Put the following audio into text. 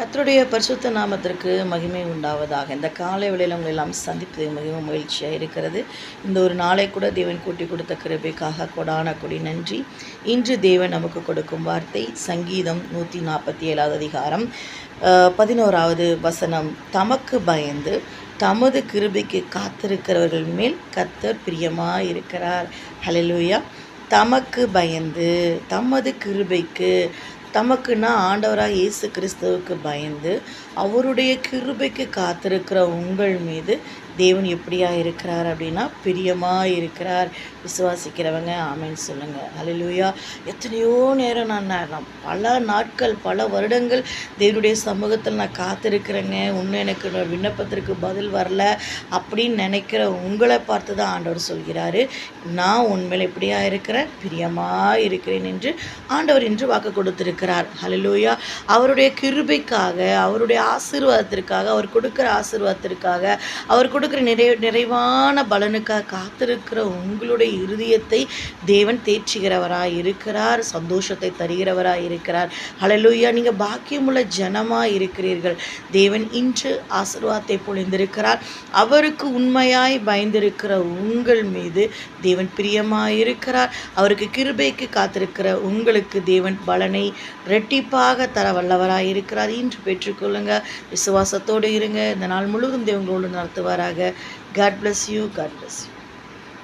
கத்தருடைய பரிசுத்த நாமத்திற்கு மகிமை உண்டாவதாக. இந்த காலை வேளையில் உங்களை எல்லாம் சந்திப்பது மிகவும் மகிழ்ச்சியாக இருக்கிறது. இந்த ஒரு நாளை கூட தேவன் கூட்டி கொடுத்த கிருபைக்காக கொடான கொடி நன்றி. இன்று தேவன் நமக்கு கொடுக்கும் வார்த்தை சங்கீதம் நூற்றி நாற்பத்தி ஏழாவது அதிகாரம் பதினோராவது வசனம். தமக்கு பயந்து தமது கிருபைக்கு காத்திருக்கிறவர்கள் மேல் கத்தர் பிரியமாக இருக்கிறார் ஹலலூயா தமக்கு பயந்து தமது கிருபைக்கு தமக்குன்னா ஆண்டவராக இயேசு கிறிஸ்துவுக்கு பயந்து அவருடைய கிருபைக்கு காத்திருக்கிற உங்கள் மீது தேவன் எப்படியா இருக்கிறார் அப்படின்னா பிரியமாக இருக்கிறார். விசுவாசிக்கிறவங்க ஆமைன்னு சொல்லுங்கள் அலிலுயா எத்தனையோ நேரம் நான் நான் பல நாட்கள் பல வருடங்கள் தேவனுடைய சமூகத்தில் நான் காத்திருக்கிறேங்க. இன்னும் எனக்கு விண்ணப்பத்திற்கு பதில் வரல அப்படின்னு நினைக்கிற உங்களை பார்த்து தான் ஆண்டவர் சொல்கிறாரு. நான் உண்மையில் எப்படியா இருக்கிறேன்? பிரியமாக இருக்கிறேன் என்று ஆண்டவர் என்று வாக்கு கொடுத்திருக்கிறார். இருக்கிறார் ஹலலூயா அவருடைய கிருபைக்காக அவருடைய ஆசீர்வாதத்திற்காக அவர் கொடுக்குற ஆசீர்வாதத்திற்காக அவர் கொடுக்குற நிறை நிறைவான பலனுக்காக காத்திருக்கிற உங்களுடைய இருதயத்தை தேவன் தேற்றுகிறவராக இருக்கிறார் சந்தோஷத்தை தருகிறவராக இருக்கிறார். ஹலலூயா நீங்கள் பாக்கியமுள்ள ஜனமாக இருக்கிறீர்கள். தேவன் இன்று ஆசீர்வாதத்தை பொழிந்திருக்கிறார். அவருக்கு உண்மையாய் பயந்திருக்கிற உங்கள் மீது தேவன் பிரியமாக இருக்கிறார். அவருக்கு கிருபைக்கு காத்திருக்கிற உங்களுக்கு தேவன் பலனை ரெட்டிப்பாக தர வல்லவராய் இருக்கிறார். இன்று பெற்றுக்கொள்ளுங்க. விசுவாசத்தோடு இருங்க. இந்த நாள் முழுவதும் தேவங்களோடு நடத்துவாராக. God bless you God bless you